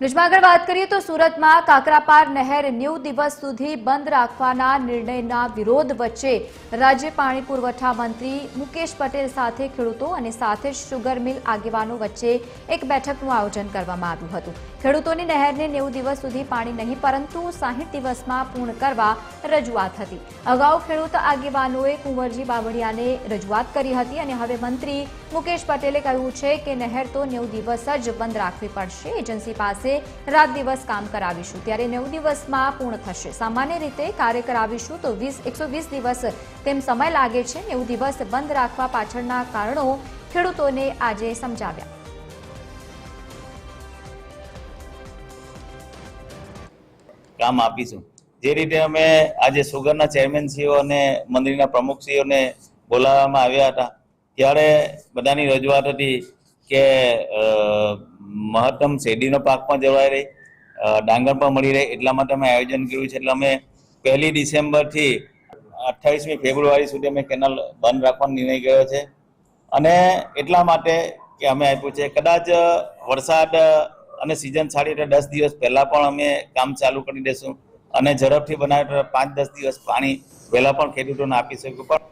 ન્યૂઝમાં આગળ વાત કરીએ તો સુરતમાં કાકરાપાર નહેર નેવું દિવસ સુધી બંધ રાખવાના નિર્ણયના વિરોધ વચ્ચે રાજ્ય પાણી પુરવઠા મંત્રી મુકેશ પટેલ સાથે ખેડૂતો અને સાથે શુગર મિલ આગેવાનો વચ્ચે એક બેઠકનું આયોજન કરવામાં આવ્યું હતું. ખેડૂતોની નહેરને નેવું દિવસ સુધી પાણી નહીં, પરંતુ સાહીઠ દિવસમાં પૂર્ણ કરવા રજૂઆત હતી. અગાઉ ખેડૂત આગેવાનોએ કુંવરજી બાવળિયાને રજૂઆત કરી હતી અને હવે મંત્રી મુકેશ પટેલે કહ્યું છે કે નહેર તો નેવું દિવસ જ બંધ રાખવી પડશે. એજન્સી પાસે રાત દિવસ કામ કરાવીશું. ત્યારે નેવું દિવસમાં પૂર્ણ થશે. સામાન્ય રીતે કાર્ય કરાવીશું તો વીસ, એકસો વીસ દિવસ તેમ સમય લાગે છે. નેવું દિવસ બંધ રાખવા પાછળના કારણો ખેડૂતોને આજે સમજાવ્યા. કામ આપીશું. જે રીતે અમે આજે સુગરના ચેરમેનશ્રીઓ અને મંદિરના પ્રમુખશ્રીઓને બોલાવવામાં આવ્યા હતા, ત્યારે બધાની રજૂઆત હતી કે મહત્તમ શેરડીનો પાક પણ જળવાઈ રહે ડાંગર પણ મળી રહે, એટલા માટે અમે આયોજન કર્યું છે. એટલે અમે પહેલી ડિસેમ્બરથી અઠ્ઠાવીસમી ફેબ્રુઆરી સુધી અમે કેનાલ બંધ રાખવાનો નિર્ણય કર્યો છે. અને એટલા માટે કે અમે આપ્યું છે. કદાચ વરસાદ અને સિઝન સારી એટલે દસ દિવસ પહેલાં પણ અમે કામ ચાલુ કરી દઈશું અને ઝડપથી બનાવે પાંચ દસ દિવસ પાણી વહેલા પણ ખેડૂતોને આપી શકું પણ